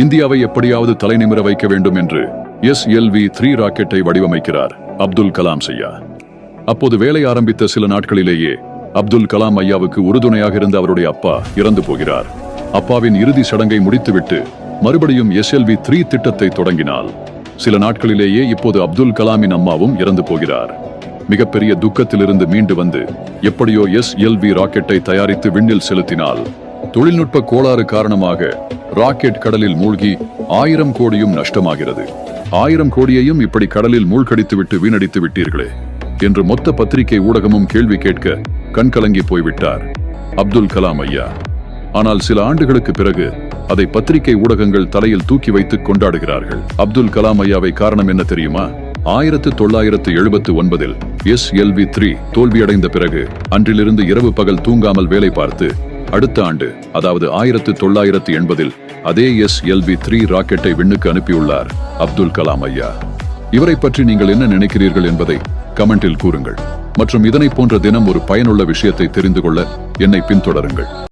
இந்தியாவை எப்படியாவது தலைநிமிர வைக்க வேண்டும் என்று எஸ் எல்வி த்ரீ ராக்கெட்டை வடிவமைக்கிறார் அப்துல் கலாம் ஐயா அப்போது வேலை ஆரம்பித்த சில நாட்களிலேயே அப்துல் கலாம் ஐயாவுக்கு உறுதுணையாக இருந்த அவருடைய அப்பா இறந்து போகிறார். அப்பாவின் இறுதி சடங்கை முடித்துவிட்டு மறுபடியும் எஸ்எல்வி த்ரீ திட்டத்தை தொடங்கினால் சில நாட்களிலேயே இப்போது அப்துல் கலாமின் அம்மாவும் இறந்து போகிறார். மிகப்பெரிய துக்கத்திலிருந்து மீண்டு வந்து எப்படியோ எஸ் எல்வி ராக்கெட்டை தயாரித்து விண்ணில் செலுத்தினால் தொழில்நுட்ப கோளாறு காரணமாக ராக்கெட் கடலில் மூழ்கி ஆயிரம் கோடியும் நஷ்டமாகிறது. ஆயிரம் கோடியையும் இப்படி கடலில் மூழ்கடித்துவிட்டு வீணடித்து விட்டீர்களே என்று மொத்த பத்திரிகை ஊடகமும் கேள்வி கேட்க கண்கலங்கி போய்விட்டார் அப்துல் கலாம் ஐயா. ஆனால் சில ஆண்டுகளுக்கு பிறகு அதை பத்திரிகை ஊடகங்கள் தலையில் தூக்கி வைத்து கொண்டாடுகிறார்கள். அப்துல் கலாம் ஐயாவை காரணம் என்ன தெரியுமா? ஆயிரத்து தொள்ளாயிரத்து எழுபத்து ஒன்பதில் எஸ் எல்வி த்ரீ தோல்வியடைந்த பிறகு அன்றிலிருந்து இரவு பகல் தூங்காமல் வேலை பார்த்து அடுத்த ஆண்டு அதாவது ஆயிரத்து தொள்ளாயிரத்து எண்பதில் அதே எஸ் எல்வி த்ரீ ராக்கெட்டை விண்ணுக்கு அனுப்பியுள்ளார் அப்துல் கலாம் ஐயா. இவரை பற்றி நீங்கள் என்ன நினைக்கிறீர்கள் என்பதை கமெண்டில் கூறுங்கள். மற்றும் இதனை போன்ற தினம் ஒரு பயனுள்ள விஷயத்தை தெரிந்து கொள்ள என்னை பின்தொடருங்கள்.